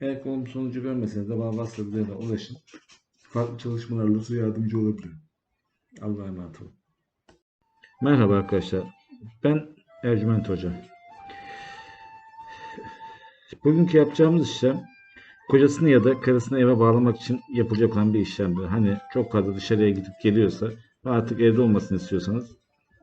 Eğer olumlu sonucu görmeseniz de bana WhatsApp ulaşın. Farklı çalışmalarla size yardımcı olabilirim. Allah'a emanet olun. Merhaba arkadaşlar. Ben Ercüment Hoca. Bugünkü yapacağımız işlem kocasını ya da karısını eve bağlamak için yapılacak olan bir işlemdir. Hani çok fazla dışarıya gidip geliyorsa ve artık evde olmasını istiyorsanız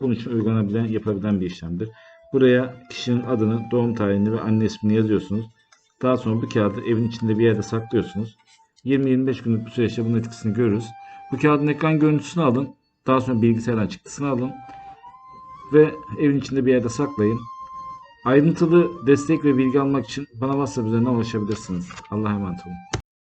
bunun için uygulanabilen, yapabilen bir işlemdir. Buraya kişinin adını, doğum tarihini ve anne ismini yazıyorsunuz. Daha sonra bu kağıdı evin içinde bir yerde saklıyorsunuz. 20-25 günlük bir süreçte bunun etkisini görürüz. Bu kağıdın ekran görüntüsünü alın. Daha sonra bilgisayardan çıktısını alın. Ve evin içinde bir yerde saklayın. Ayrıntılı destek ve bilgi almak için bana WhatsApp üzerinden ulaşabilirsiniz. Allah'a emanet olun.